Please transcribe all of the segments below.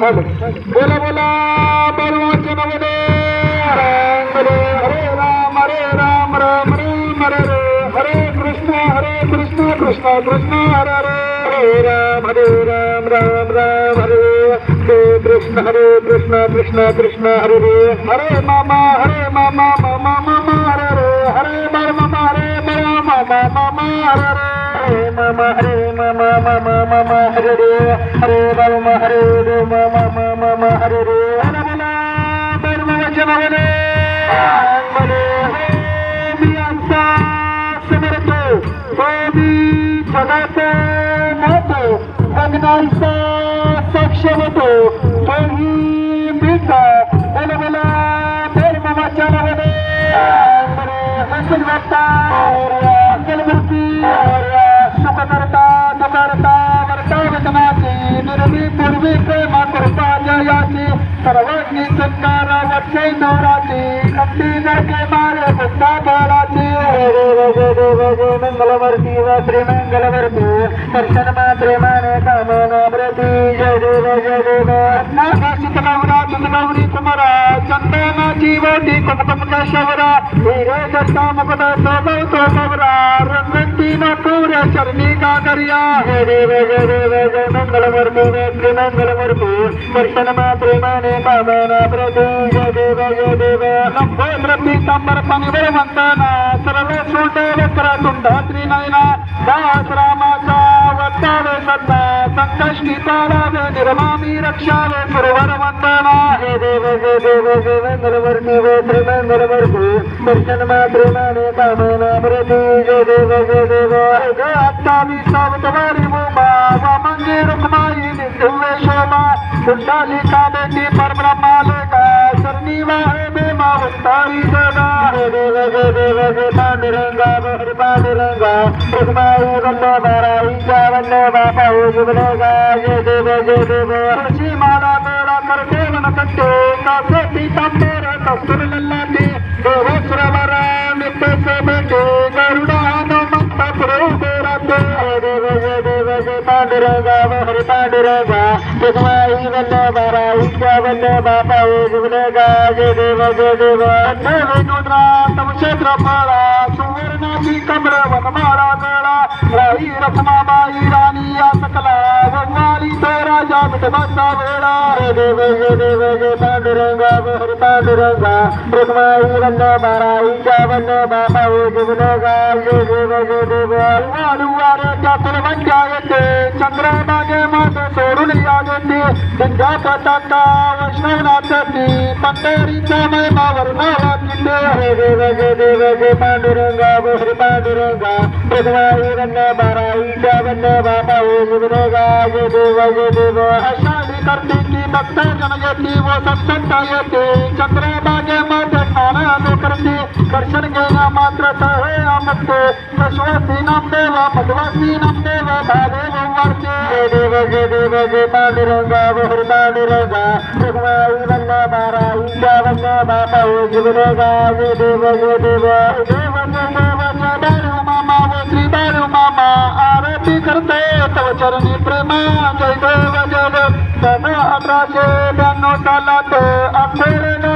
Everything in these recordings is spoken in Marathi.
हॅलो बोला बोला परवाच्या नवले हरे हरे राम हरे राम राम राम हरे हरे हरे कृष्ण हरे कृष्ण कृष्ण कृष्ण हरे हरे हरे राम हरे राम राम राम हरे हरे कृष्ण हरे कृष्ण कृष्ण कृष्ण हरे हरे हरे मामा हरे मामा मामा मामा हरे हरे हरे बर मामा हरे बर मामा मामा हरे हरे हरे मामा हरे मामा मामा मामा हरे रे हरे राम हरे राम मामा मामा हरे रे हरे बोला धर्म वचन बोले बोले मी आमचा समरतो तो मी जगाचा मोठो लग्नाचा सक्षम होतो. तोही मीचा बोला बोला. धर्म वचन बोले. बोले हसन वाटता अंगलमूर्ती सुख करता दुखरता वर्ता वचनाची. निर्मी पूर्वी प्रेमा कृपा जयाची. सर्वांनी संकार वक्षे नवराची कंठी जळके मारे बुद्धा बळाची. मंगलवर्ती व श्रीमंगलवर्ती दर्शन मात्रे माने कामना అమరతి జయ దేవ జయ దేవ నా చంద్రబాబురా చంద్రబాబుని కుమార చందన జీవోటి కుటుంబ కేశవరా వీరే దత్తాముఖత శోభౌ శోభవరా రంగంటి నూర చరణి కాకరియా. జయ దేవ జయ దేవ జయ మంగళమరుపు వేత్రి మంగళమరుపు. దర్శనమా ప్రేమనే కామన ప్రతి జయ దేవ జయ దేవ నభో ద్రవి తంబర పనివరవంతన సర్వ సూటే सीताराम निर्मामी रक्षावे सुरवर वंदना हे देव हे देव जय मंगलमूर्ती व दर्शन मात्रेमाने कामना प्रती जय देव जय देव. ग आत्ता मी सावतवारी मुमा वामंगी रुक्माई दिव्य शोभा. कुंडाली का बेटी परब्रह्मा का? सरणी वाहे बेमा उत्तारी जगा हे देव जय देव जय पांडुरंगा हरि पांडुरंगा रुक्माई वल्लभाराई चा वल्लभा पाहू जुबलेगा जय देव जय देव तुळशी माला मेळा करते मन कट्टे कासे पीतांबर कस्तुर लल्लाटे देव सुरवरा नित्य से बेटे गरुडा हनुमंत पुरे राते हे देव जय देव जय पांडुरंगा ਬੱਲੇ ਬਾਬਾ ਏ ਜਿਵਨੇ ਗਾਜੇ ਦੇਵ ਦੇ ਦੇਵ ਤੇ ਮੈਨੂੰ ਤਰਾ ਤਮ ਛੇਤਰ ਪਾਲਾ ਸੁਵਰਨਾ ਦੀ ਕਮਰ ਵਨ ਮਾਰਾ ਮੇਲਾ। ਰਹੀ ਰਤਮਾ ਬਾਈ ਰਾਨੀ ਆ ਸਕਲਾ ਵਾਲੀ ਤੇ ਰਾਜਾ ਮਿਟ ਬੰਦਾ ਵੇਲਾ। ਰੇ ਦੇਵ ਗੇ ਦੇਵ ਗੇ ਪਾਂਡੁਰੰਗਾ ਬਹਰ ਪਾਂਡੁਰੰਗਾ ਰੁਕਮਾਈ ਰੰਨਾ ਬਾਰਾਈ ਜਵਨ ਬਾਬਾ ਏ ਜਿਵਨੇ ਗਾਜੇ ਦੇਵ ਦੇ ਦੇਵ ਵਾਲੂ। ਵਾਰੇ ਚਾਤਰ ਵੰਜਾ ਤੇ ਚੰਦਰਾ ਬਾਗੇ सोडून या येते सिंधा पताका ती पंढरीचा महिमा वर्णावा किल्ले हरे देव जय देव जय पांडुरंगा हरि पांडुरंगा रुक्माई वल्लभाराईच्या वल्लभा पाहू जुबलेगा गे देव जय देव आषाढी करते की भक्त जन व सत्संता येते. चंद्रभागे करते दर्शन घेण्या मात्र हे आमते विश्वासी नाम देव भगवासी नाम देव भावे वारते देव जय देव जय पांडुरंगा हरि पांडुरंगा. रुक्माई वल्लभाराईच्या वल्लभा पाहू जुबलेगा जय देव जय देव. देव जय देव मामा व श्री बाळू मामा. आरती करते तव चरणी प्रेमा. जय देव जय देव. सन अठराशे ब्याण्णव सालात संत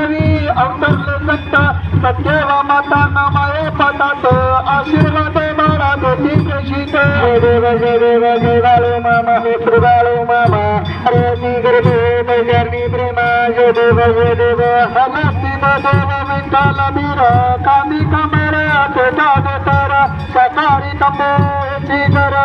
सत्यवा माता नमाये पटात आशीर्वाद बाळा देती जय देव देव बाळू मामा हे बाळू मामा हरे गर्भे मैजरणी प्रेमा जय देव जय देव हलस्ती देव विठ्ठल बीर कांदी कमर ते तर सकाळी तंबू घर